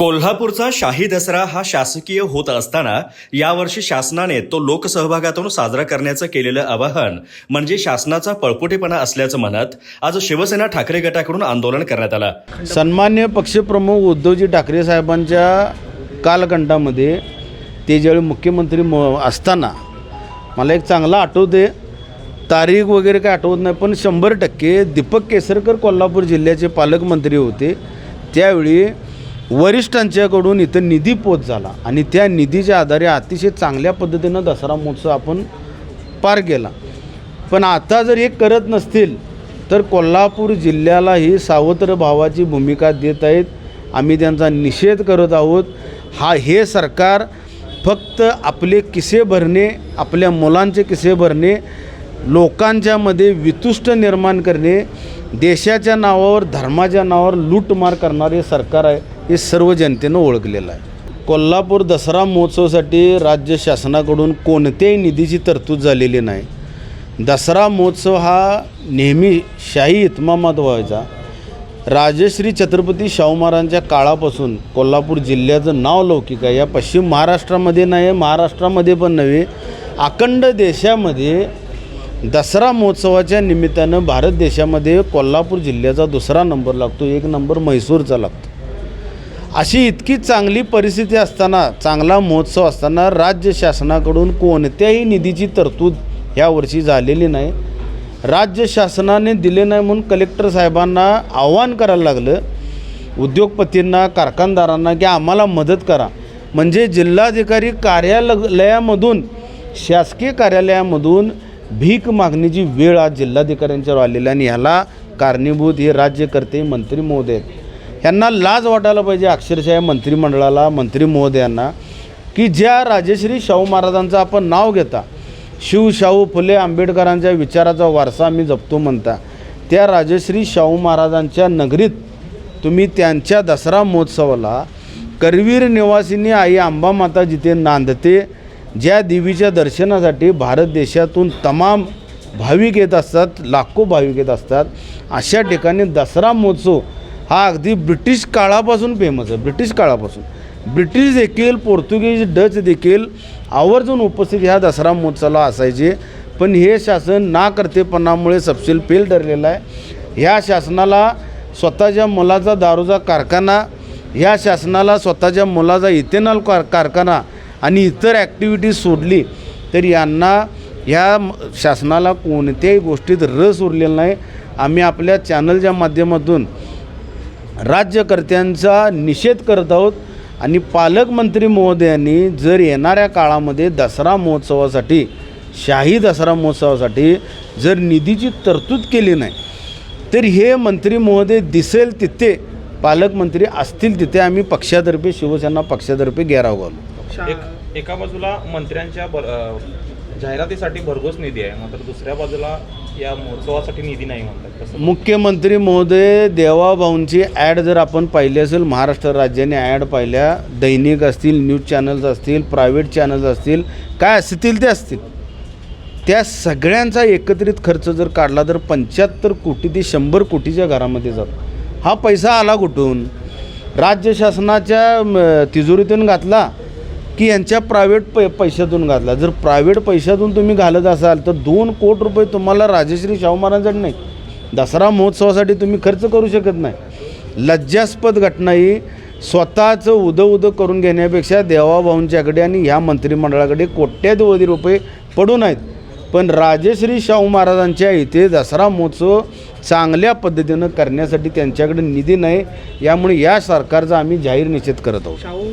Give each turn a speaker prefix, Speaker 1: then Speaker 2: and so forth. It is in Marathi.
Speaker 1: कोल्हापूरचा शाही दसरा हा शासकीय होत असताना यावर्षी शासनाने तो लोकसहभागातून साजरा करण्याचं केलेलं आवाहन म्हणजे शासनाचा पळपुटेपणा असल्याचं म्हणत आज शिवसेना ठाकरे गटाकडून आंदोलन करण्यात आलं.
Speaker 2: सन्मान्य पक्षप्रमुख उद्धवजी ठाकरे साहेबांच्या कालखंडामध्ये ते ज्यावेळी मुख्यमंत्री म असताना मला एक चांगला आठवते तारीख वगैरे काय आठवत नाही पण शंभर टक्के दीपक केसरकर कोल्हापूर जिल्ह्याचे पालकमंत्री होते. त्यावेळी वरिष्ठांच्याकडून इथं निधी पोच झाला आणि त्या निधीच्या आधारे अतिशय चांगल्या पद्धतीनं दसरा महोत्सव आपण पार केला. पण आता जर हे करत नसतील तर कोल्हापूर जिल्ह्याला ही सावत्र भावाची भूमिका देत आहेत. आम्ही त्यांचा निषेध करत आहोत. हा हे सरकार फक्त आपले किसे भरणे आपल्या मुलांचे किसे भरणे लोकांच्यामध्ये वितुष्ट निर्माण करणे देशाच्या नावावर धर्माच्या नावावर लूटमार करणारे सरकार आहे. हे सर्व जनतेनं ओळखलेलं आहे. कोल्हापूर दसरा महोत्सवासाठी राज्य शासनाकडून कोणत्याही निधीची तरतूद झालेली नाही. दसरा महोत्सव हा नेहमी शाही इतमामात व्हायचा. राजश्री छत्रपती शाहू महाराजांच्या काळापासून कोल्हापूर जिल्ह्याचं नाव लौकिक आहे. या पश्चिम महाराष्ट्रामध्ये नाही महाराष्ट्रामध्ये पण नव्हे अखंड देशामध्ये दसरा महोत्सवाच्या निमित्तानं भारत देशामध्ये कोल्हापूर जिल्ह्याचा दुसरा नंबर लागतो. एक नंबर म्हैसूरचा लागतो. अशी इतकी चांगली परिस्थिती असताना चांगला महोत्सव असताना राज्य शासनाकडून कोणत्याही निधीची तरतूद यावर्षी झालेली नाही. राज्य शासनाने दिले नाही म्हणून कलेक्टर साहेबांना आव्हान करायला लागलं. उद्योगपतींना कारखानदारांना की आम्हाला मदत करा. म्हणजे जिल्हाधिकारी कार्यालयामधून शासकीय कार्यालयामधून भीक मागणीची वेळ आज जिल्हाधिकाऱ्यांच्यावर आलेली आणि ह्याला कारणीभूत हे राज्यकर्ते मंत्री महोदय ह्यांना लाज वाटायला पाहिजे अक्षरशः या मंत्रिमंडळाला मंत्री महोदयांना की ज्या राजश्री शाहू महाराजांचं आपण नाव घेता शिव शाहू फुले आंबेडकरांच्या विचाराचा वारसा आम्ही जपतो म्हणता त्या राजश्री शाहू महाराजांच्या नगरीत तुम्ही त्यांच्या दसरा महोत्सवाला करवीर निवासिनी आई आंबामाता जिथे नांदते ज्या देवीच्या दर्शनासाठी भारत देशातून तमाम भाविक येत असतात लाखो भाविक येत असतात अशा ठिकाणी दसरा महोत्सव हा अगदी ब्रिटिश काळापासून फेमस आहे ब्रिटिश काळापासून. ब्रिटिश देखील पोर्तुगीज डच देखील आवर्जून उपस्थित ह्या दसरा महोत्सवाला असायचे. पण हे शासन ना करतेपणामुळे सपशील फेल ठरलेलं आहे. ह्या शासनाला स्वतःच्या मुलाचा दारूचा कारखाना ह्या शासनाला स्वतःच्या मुलाचा इथेनॉल कार कारखाना आणि इतर ॲक्टिव्हिटीज सोडली तर यांना ह्या शासनाला कोणत्याही गोष्टीत रस उरलेला नाही. आम्ही आपल्या चॅनलच्या माध्यमातून राज्यकर्त्यांचा निषेध करत आहोत. आणि पालकमंत्री महोदयांनी जर येणाऱ्या काळामध्ये दसरा महोत्सवासाठी शाही दसरा महोत्सवासाठी जर निधीची तरतूद केली नाही तर हे मंत्री महोदय दिसेल तिथे पालकमंत्री असतील तिथे आम्ही पक्षातर्फे शिवसेना पक्षातर्फे घेराव घालू.
Speaker 3: एका बाजूला मंत्र्यांच्या बर जाहिरातीसाठी भरघोस निधी आहे मात्र दुसऱ्या बाजूला या महोत्सवासाठी निधी नाही म्हणतात.
Speaker 2: मुख्यमंत्री महोदय देवाभाऊंची ॲड जर आपण पाहिली असेल महाराष्ट्र राज्याने ॲड पाहिल्या दैनिक असतील न्यूज चॅनल्स असतील प्रायव्हेट चॅनल्स असतील काय असतील ते असतील. त्या सगळ्यांचा एकत्रित खर्च जर काढला तर पंच्याहत्तर कोटी ते शंभर कोटीच्या घरामध्ये जातो. हा पैसा आला कुठून? राज्य शासनाच्या तिजोरीतून घातला की यांच्या प्रायव्हेट पै पैशातून घातला. जर प्रायव्हेट पैशातून तुम्ही घालत असाल तर दोन कोटी रुपये तुम्हाला राजश्री शाहू महाराजांकडे नाही दसरा महोत्सवासाठी तुम्ही खर्च करू शकत नाही. लज्जास्पद घटना ही स्वतःचं उदं उदं करून घेण्यापेक्षा देवाभाऊंच्याकडे आणि ह्या मंत्रिमंडळाकडे कोट्यावधी रुपये पडून आहेत पण राजश्री शाहू महाराजांच्या इथे दसरा महोत्सव चांगल्या पद्धतीनं करण्यासाठी त्यांच्याकडे निधी नाही. यामुळे या सरकारचा आम्ही जाहीर निषेध करत आहोत.